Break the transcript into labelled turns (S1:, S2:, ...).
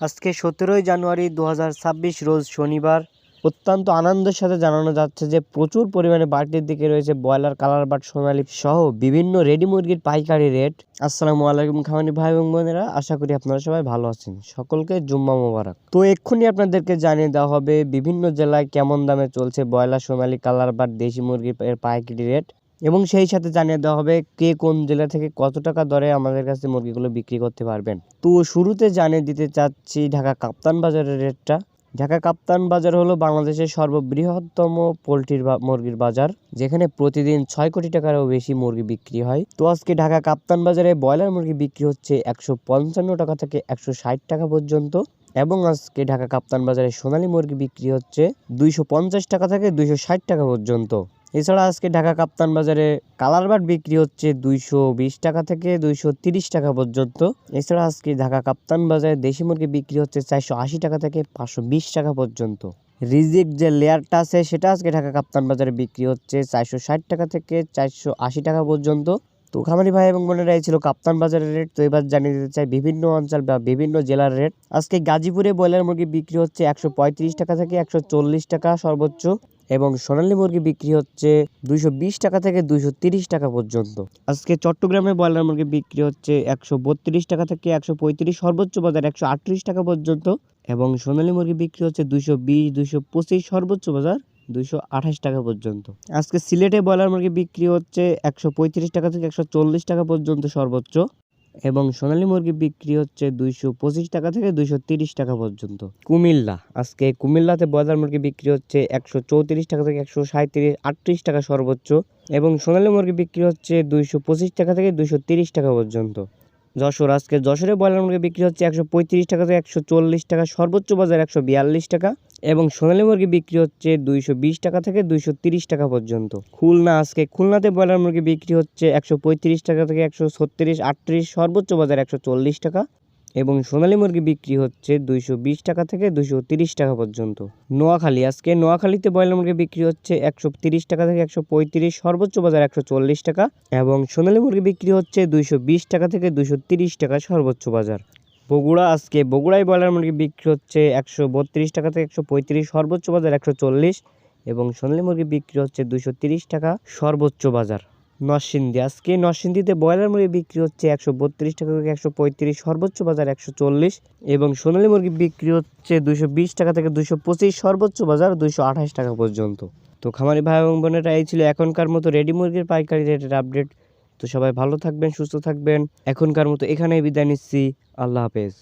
S1: আজকে সতেরোই জানুয়ারি দু হাজার ছাব্বিশ রোজ শনিবার। অত্যন্ত আনন্দের সাথে জানানো যাচ্ছে যে, প্রচুর পরিমাণে বাড়তির দিকে রয়েছে ব্রয়লার, কালার বাট সোনালি সহ বিভিন্ন রেডি মুরগির পাইকারি রেট। আসসালামু আলাইকুম খামানি ভাই এবং বোনেরা, আশা করি আপনারা সবাই ভালো আছেন। সকলকে জুম্মা মোবারক। তো এক্ষুনি আপনাদেরকে জানিয়ে দেওয়া হবে, বিভিন্ন জেলায় কেমন দামে চলছে ব্রয়লার, সোনালি, কালার বাট দেশি মুরগির পাইকারি রেট। এবং সেই সাথে জানিয়ে দেওয়া হবে কে কোন জেলা থেকে কত টাকা দরে আমাদের কাছে মুরগিগুলো বিক্রি করতে পারবেন। তো শুরুতে জানিয়ে দিতে চাচ্ছি ঢাকা কাপ্তান বাজারের রেটটা। ঢাকা কাপ্তান বাজার হলো বাংলাদেশের সর্ববৃহত্তম পোলট্রির মুরগির বাজার, যেখানে প্রতিদিন ছয় কোটি টাকারও বেশি মুরগি বিক্রি হয়। তো আজকে ঢাকা কাপ্তান বাজারে ব্রয়লার মুরগি বিক্রি হচ্ছে একশো পঞ্চান্ন টাকা থেকে একশো ষাট টাকা পর্যন্ত, এবং আজকে ঢাকা কাপ্তান বাজারে সোনালী মুরগি বিক্রি হচ্ছে দুইশো পঞ্চাশ টাকা থেকে দুইশো ষাট টাকা পর্যন্ত। এছাড়া আজকে ঢাকা কাপ্তান বাজারে কালার বাট বিক্রি হচ্ছে দুইশো বিশ টাকা থেকে দুইশো তিরিশ টাকা পর্যন্ত। এছাড়া আজকে ঢাকা কাপ্তান বাজারে দেশি মুরগি বিক্রি হচ্ছে চারশো আশি টাকা থেকে পাঁচশো বিশ টাকা পর্যন্ত। রিজিক যে লেয়ারটা আছে, সেটা আজকে ঢাকা কাপ্তান বাজারে বিক্রি হচ্ছে চারশো ষাট টাকা থেকে চারশো আশি টাকা পর্যন্ত। তো খামারি ভাই এবং বোনেরা, এই ছিল কাপ্তান বাজারের রেট। তো এবার জানিয়ে দিতে চাই, বিভিন্ন অঞ্চল বা বিভিন্ন জেলার রেট। আজকে গাজীপুরে ব্রয়লার মুরগি বিক্রি হচ্ছে একশো পঁয়ত্রিশ টাকা থেকে একশো চল্লিশ টাকা সর্বোচ্চ। এবং সোনালী মুরগি বিক্রি হচ্ছে দুইশো বিশ টাকা থেকে দুইশো টাকা পর্যন্ত। আজকে চট্টগ্রামে ব্রয়লার মুরগি বিক্রি হচ্ছে একশো বত্রিশ টাকা থেকে একশো পঁয়ত্রিশ, সর্বোচ্চ বাজার একশো আটত্রিশ টাকা পর্যন্ত এবং সোনালী মুরগি বিক্রি হচ্ছে দুইশো বিশ, দুইশো সর্বোচ্চ বাজার দুইশো আঠাশ টাকা পর্যন্ত। আজকে সিলেটে ব্রয়লার মুরগি বিক্রি হচ্ছে একশো পঁয়ত্রিশ টাকা থেকে একশো চল্লিশ টাকা পর্যন্ত সর্বোচ্চ। এবং সোনালী মুরগি বিক্রি হচ্ছে দুইশো পঁচিশ টাকা থেকে দুইশো তিরিশ টাকা পর্যন্ত। কুমিল্লা, আজকে কুমিল্লাতে ব্রয়লার মুরগি বিক্রি হচ্ছে একশো চৌত্রিশ টাকা থেকে একশো সাঁত্রিশ আটত্রিশ টাকা সর্বোচ্চ এবং সোনালী মুরগি বিক্রি হচ্ছে দুইশো পঁচিশ টাকা থেকে দুইশো তিরিশ টাকা পর্যন্ত। যশোর। আজকে যশোরে ব্রয়লার মুরগি বিক্রি হচ্ছে একশো পঁয়ত্রিশ টাকা থেকে একশো চল্লিশ টাকা, সর্বোচ্চ বাজার একশো বিয়াল্লিশ টাকা এবং সোনালী মুরগি বিক্রি হচ্ছে দুইশো বিশ টাকা থেকে দুইশো তিরিশ টাকা পর্যন্ত। খুলনা, আজকে খুলনাতে ব্রয়লার মুরগি বিক্রি হচ্ছে একশো পঁয়ত্রিশ টাকা থেকে একশো ছত্রিশ, আটত্রিশ, সর্বোচ্চ বাজার একশো চল্লিশ টাকা। এবং সোনালী মুরগি বিক্রি হচ্ছে দুইশো বিশ টাকা থেকে দুইশো তিরিশ টাকা পর্যন্ত। নোয়াখালী, আজকে নোয়াখালীতে ব্রয়লার মুরগি বিক্রি হচ্ছে একশো তিরিশ টাকা থেকে একশো পঁয়ত্রিশ, সর্বোচ্চ বাজার একশো চল্লিশ টাকা এবং সোনালী মুরগি বিক্রি হচ্ছে দুইশো বিশ টাকা থেকে দুইশো তিরিশ টাকা সর্বোচ্চ বাজার। বগুড়া, আজকে বগুড়ায় ব্রয়লার মুরগি বিক্রি হচ্ছে একশো বত্রিশ টাকা থেকে একশো পঁয়ত্রিশ, সর্বোচ্চ বাজার একশো চল্লিশ এবং সোনালী মুরগি বিক্রি হচ্ছে দুইশো তিরিশ টাকা সর্বোচ্চ বাজার। নরসিংদী। আজকে নরসিংদীতে ব্রয়লার মুরগি বিক্রি হচ্ছে একশো বত্রিশ টাকা থেকে একশো পঁয়ত্রিশ, সর্বোচ্চ বাজার একশো চল্লিশ এবং সোনালী মুরগি বিক্রি হচ্ছে দুশো বিশ টাকা থেকে দুশো পঁচিশ, সর্বোচ্চ বাজার দুইশো আঠাশ টাকা পর্যন্ত। তো খামারি ভাই এবং বোনেরা, এই ছিল এখনকার মতো রেডি মুরগির পাইকারি রেটের আপডেট। তো সবাই ভালো থাকবেন, সুস্থ থাকবেন। এখনকার মতো এখানেই বিদায় নিচ্ছি। আল্লাহ হাফেজ।